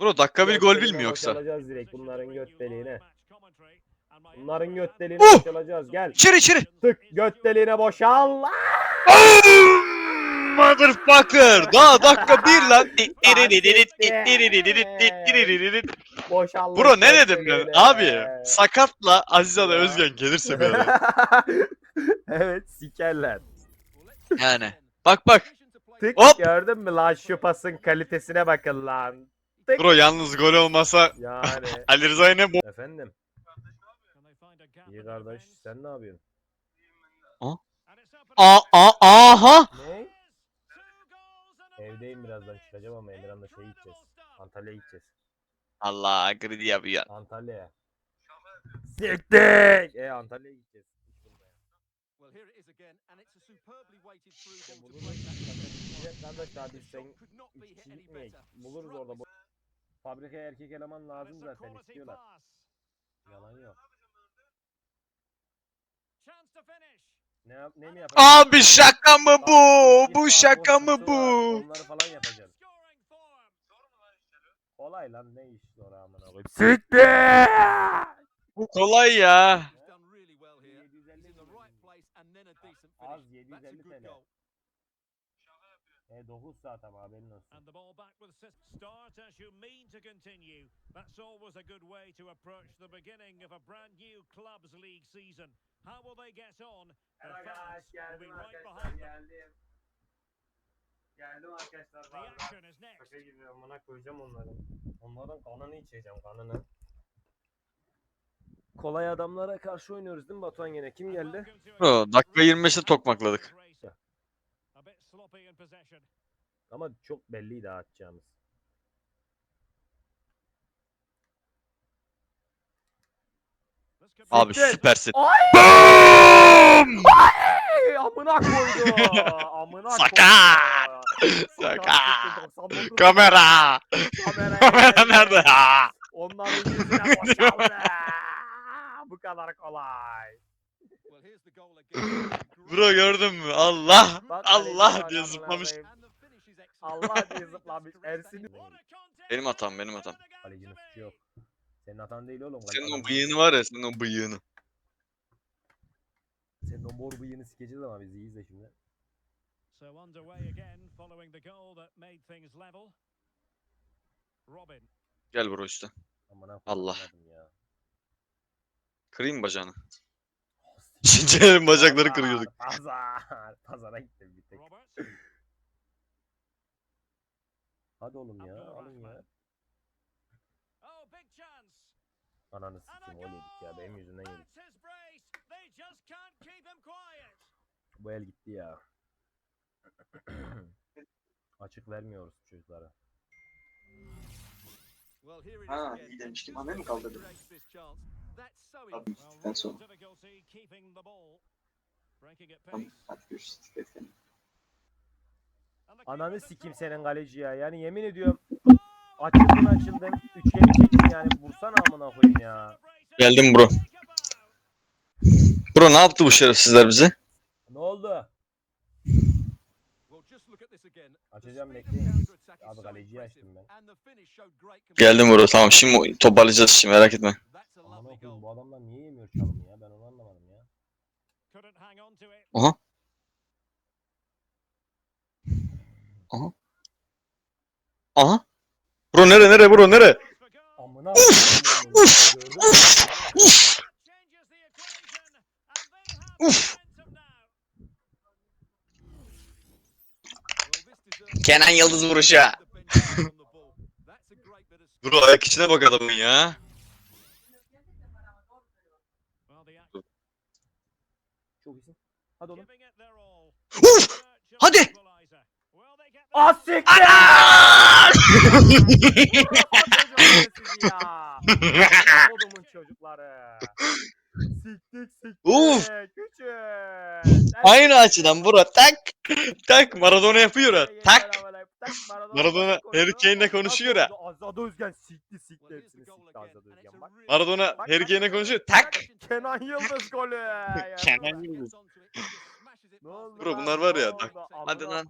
Bro dakika bir gol bilmiyor yoksa. boşalacağız direkt bunların göt deliğine. Bunların göt Uh! deliğine boşalacağız. Gel. İçeri içeri. Tık göt deliğine boşal. Motherfucker. Daha dakika bir lan. Boşal. Bro ne dedim ben? Abi sakatla Aziz Ada Ya. Özgen gelirse bir ara. evet sikerler. Yani. Bak bak. Tık Hop! gördün mü lan şu pasın kalitesine bakın lan. Tık. Bro yalnız gol olmasa Yani. Ali Rıza'yı ne bu? Efendim. İyi kardeş sen ne yapıyorsun? Aa, aa, aha. Ne? Evdeyim birazdan çıkacağım ama Emirhan'la şey gideceğiz. Antalya'ya gideceğiz. Allah gridi yapıyor. Antalya'ya. Siktir! E Antalya'ya gideceğiz. Well, here it is again, and it's a superbly weighted through ball to break that. Kardeş sen could not be hit any gitmeyek. better. Buluruz orada. Bu... Fabrikaya erkek eleman lazım zaten istiyorlar. Yalan yok. Chance to finish. Ne, yap- ne mi yapacağız? Abi şaka mı bu? Bu şaka mı bu? Onları falan form. Kolay lan ne iş zor amına koyayım. Siktir! Bu kolay ya. He's done really well here. He's 750 in the right place and then a decent Az finish. That's a 750 good TL. E 9 saat ama haberin olsun. Start as you mean to continue. That's always a good way to approach the beginning of a brand new clubs league season. How will they get on? The fans will be right behind them. geldim. Geldim arkadaşlar. The action is next. Şaka gibi amına koyacağım onları. Onların kanını içeceğim kanını. Kolay adamlara karşı oynuyoruz değil mi Batuhan yine? Kim geldi? Bro dakika 25'te tokmakladık. Ama çok belliydi atacağımız. This could be- Abi Siktir. süpersin. Ay! Boom! Ay! Amına koydu. Amına Sakat! koydu. Sakat! 99 Kamera! Kamera, Kamera nerede ya? Onların yüzüne boşaldı. Bu kadar kolay. Bro gördün mü? Allah! Bak, Allah diye zıplamış. Allah diye zıplamış. Ersin'i Benim hatam, benim hatam. suçu be. yok. Senin hatan değil oğlum. Senin o bıyığını var ya, senin o bıyığını. Senin o mor bıyığını sikeceğiz ama biz iyiyiz de şimdi. So underway again following the goal that made things level. Robin. Gel bro işte. Amına Allah. ya. Kırayım bacağını. Çince'nin bacakları kırıyorduk. Pazar. Pazara gittim bir tek. Hadi oğlum ya. Alın ya. Ananı sikeyim gol yedik ya. Benim yüzümden yedik. Bu el gitti ya. Açık vermiyoruz çocuklara. Ha, iyi demiştim. Anne mi who kaldırdı? creates this chance? That's so Abi Well, gittikten sonra. Tamam, hadi görüşürüz. Ananı control. senin kaleci ya. Yani yemin ediyorum Açıldın açıldın. Üçgeni çektin yani. Vursana amına koyayım ya. Geldim bro. Bro ne yaptı bu şerefsizler bize? Ne oldu? Açacağım, bekleyin. Abi kaleciyi açtım ben. Geldim bro tamam şimdi toparlayacağız şimdi merak etme. That's a Amına lovely koyayım goal. bu adamlar niye yemiyor çalımı ya? Ben onu anlamadım ya. Aha. Aha. Aha. Bro nere nere bro nere? Amına Uf. momentum now. Well, this deserves Kenan Yıldız vuruşu. Bro ayak içine bak adamın ya. Çok iyisin. Hadi oğlum. Uf! Hadi! equalizer. Aa! Kodumun çocukları. Siktik siktik. Uf! Küçük. Aynı açıdan bro tak. Tak Maradona yapıyor ha. Tak. Maradona Harry Kane'le konuşuyor ha. Azad Özgen sikti sikti hepsini sikti Azad Özgen bak. Maradona Harry. Kane'le konuşuyor. Tak. Kenan Yıldız golü. Ya. Kenan Yıldız. Bro bunlar var ya, Hadi lan.